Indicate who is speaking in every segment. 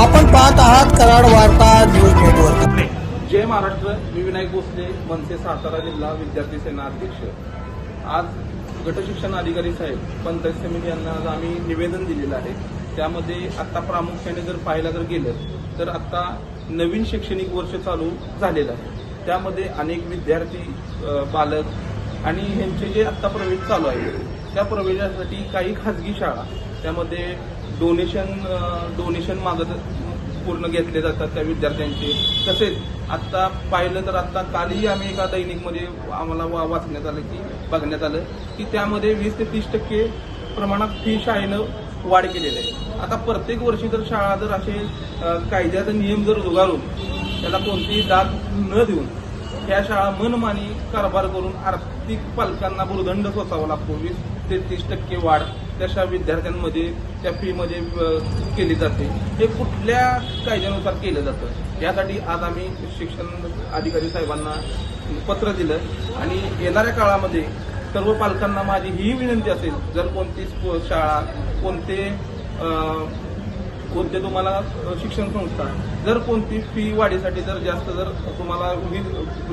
Speaker 1: आपण पाहत आहात कराड वार्ता न्यूज नेटवर्क.
Speaker 2: जय महाराष्ट्र मी विनायक भोसले मनसे सातारा जिल्हा विद्यार्थी सेना अध्यक्ष. आज गटशिक्षण अधिकारी साहेब पंचायत समिती यांना आज आम्ही निवेदन दिलेलं आहे. त्यामध्ये आता प्रामुख्याने जर पाहायला जर गेलं तर आता नवीन शैक्षणिक वर्ष चालू झालेलं आहे. त्यामध्ये अनेक विद्यार्थी बालक आणि ह्यांचे जे आत्ता प्रवेश चालू आहे त्या प्रवेशासाठी काही खाजगी शाळा त्यामध्ये डोनेशन डोनेशन मागत पूर्ण घेतले जातात त्या विद्यार्थ्यांचे. तसेच आत्ता पाहिलं तर आत्ता कालही आम्ही एका दैनिकमध्ये आम्हाला वा- वाचण्यात आलं की बघण्यात आलं की त्यामध्ये वीस ते तीस टक्के प्रमाणात फी शाळेनं वाढ केलेली आहे. आता प्रत्येक वर्षी जर शाळा जर असे कायद्याचा नियम जर जुगारून त्याला कोणतीही दाद न देऊन ह्या शाळा मनमानी कारभार करून आर्थिक पालकांना भूर्दंड सोसावा लागतो. वीस ते तीस टक्के वाढ तशा विद्यार्थ्यांमध्ये त्या फीमध्ये केली जाते. हे कुठल्या कायद्यानुसार केलं जातं? यासाठी आज आम्ही शिक्षण अधिकारी साहेबांना पत्र दिलं आणि येणाऱ्या काळामध्ये सर्व पालकांना माझी ही विनंती असेल जर कोणती स्कू- शाळा कोणते कोणते तुम्हाला शिक्षण संस्था जर कोणती फी वाढीसाठी जर जास्त जर तुम्हाला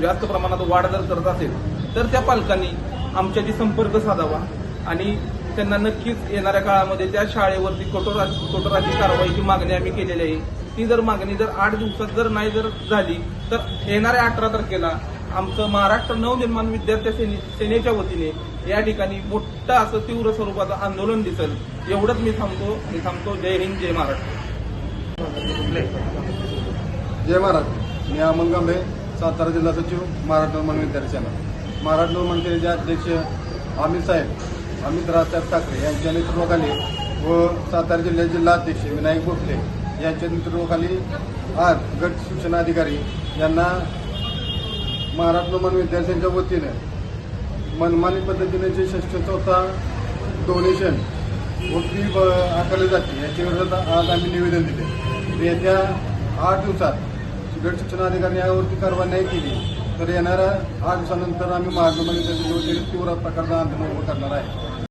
Speaker 2: जास्त प्रमाणात वाढ जर करत असेल तर त्या पालकांनी आमच्याशी संपर्क साधावा आणि त्यांना नक्कीच येणाऱ्या काळामध्ये त्या शाळेवरती कठोर कठोराची कारवाईची मागणी आम्ही केलेली आहे. ती जर मागणी जर आठ दिवसात जर नाही जर झाली तर येणाऱ्या अठरा तारखेला आमचं महाराष्ट्र नवनिर्माण विद्यार्थी सेने सेनेच्या वतीने या ठिकाणी मोठं असं तीव्र स्वरूपाचं आंदोलन दिसेल. एवढंच मी थांबतो. मी थांबतो. जय हिंद जय महाराष्ट्र.
Speaker 3: जय महाराज मी अमन गांभे सातारा जिल्हा सचिव महाराष्ट्र मन विद्यार्थी सेना. महाराष्ट्र मन सेनेचे अध्यक्ष अमित साहेब अमित राजसाहेब ठाकरे यांच्या नेतृत्वाखाली व सातारा जिल्ह्याचे जिल्हाध्यक्ष विनायक भोसले यांच्या नेतृत्वाखाली आज गट शिक्षणाधिकारी यांना महाराष्ट्र मन विद्यार्थ्यांच्या वतीनं मनमानी पद्धतीने जे संस्था डोनेशन व फी ब- आकारली जाते याच्या विरोधात आज आम्ही निवेदन दिले. येत्या आठ दिवसात गट शिक्षणाधिकारी यावरती कारवाई नाही केली. तर येणाऱ्या आठ दिवसानंतर आम्ही महाराष्ट्र मन तीव्र प्रकारचा आंदोलन उभं करणार आहे.